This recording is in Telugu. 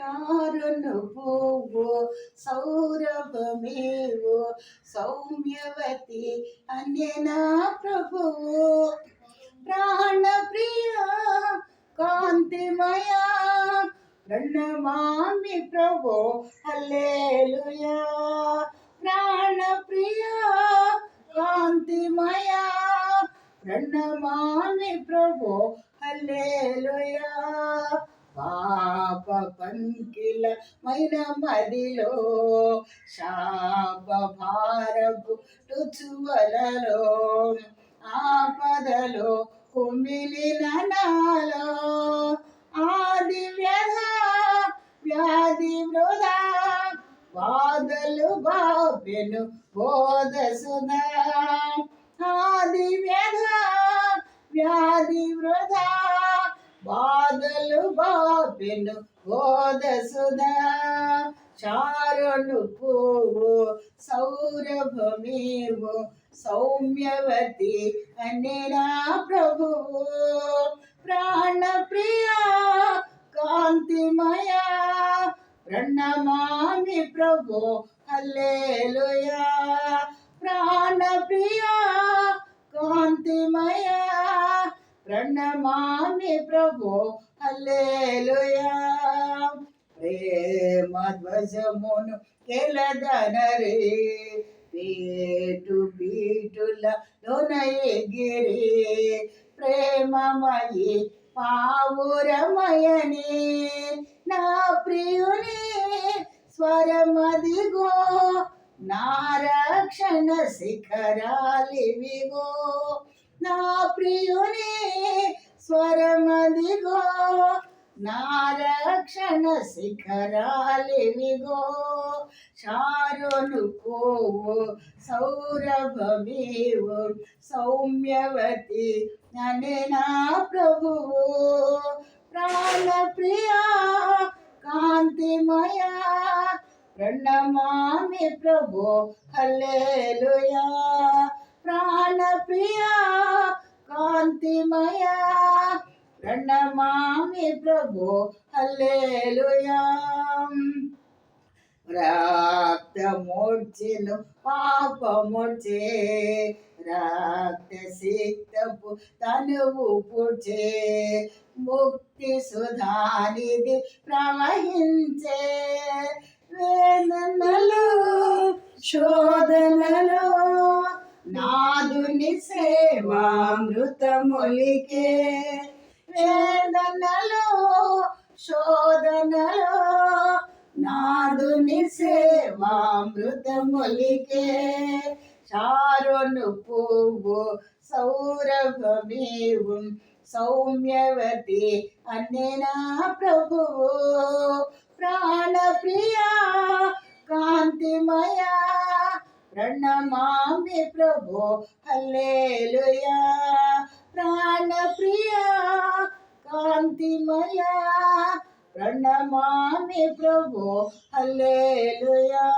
చారును పువ్వు సౌరభమేవు సౌమ్యవతి అన్యనా ప్రభువు. ప్రాణప్రియ కాంతిమయ ప్రణమామి ప్రభు హల్లెలూయా. ప్రాణప్రియ కాంతిమయ ప్రణమామి ప్రభు హల్లెలూయా. పాప మైన మదిలో శాప భారపు రుచువలలో ఆపదలో కుమిలిన నాలో ఆది వ్యధ వ్యాధి వృధా బాధలు బాబెను బోధ సుధా ఆది వ్యధ వ్యాధి వృధా బాధలు బాబెను బోధ సుధా చారును పువ్వు సౌరభమేవు సౌమ్యవతి అనేనా ప్రభువు. ప్రాణప్రియ కాంతిమయ ప్రణమామి ప్రభు హల్లేలుయా. ప్రాణప్రియ కాంతిమయ ప్రణమామి ప్రభు హల్లెలూయా. ప్రేమ ధ్వజమును కెలదనరే. పేటు బీటుల లోన ప్రేమమయి పావురమయని. నా ప్రియుని స్వరమదిగో. నా రక్షణ శిఖరాలివిగో. నా ప్రియుని స్వర నా రక్షణ శిఖరాలివిగో చారును కోవు సౌరభమేవు? సౌమ్యవతి అనే నా ప్రభువు? ప్రాణప్రియ కాంతిమయ ప్రణమామి ప్రభు హల్లెలూయా. ప్రాణప్రియ కాంతిమయా ప్రణమామి ప్రభు. హల్లెలూయా. రక్తమూర్చెను పాపముర్చే. రక్త సిక్తపు తనువు పుడ్చే. ముక్తి సుధానిది ప్రవహించే. వేదనలు శోధనలు నాదుని సేవామృతములికే వేదనలో శోధనలో నాదుని సేవామృతములికే చారును పువ్వు సౌరభమేవు సౌమ్యవతి అన్నేనా ప్రభువు. ప్రాణప్రియ కాంతిమయ ప్రణమామి ప్రభు హల్లేలుయా. ప్రాణప్రియా కాంతిమయ ప్రణమామి ప్రభు. హల్లెలూయా.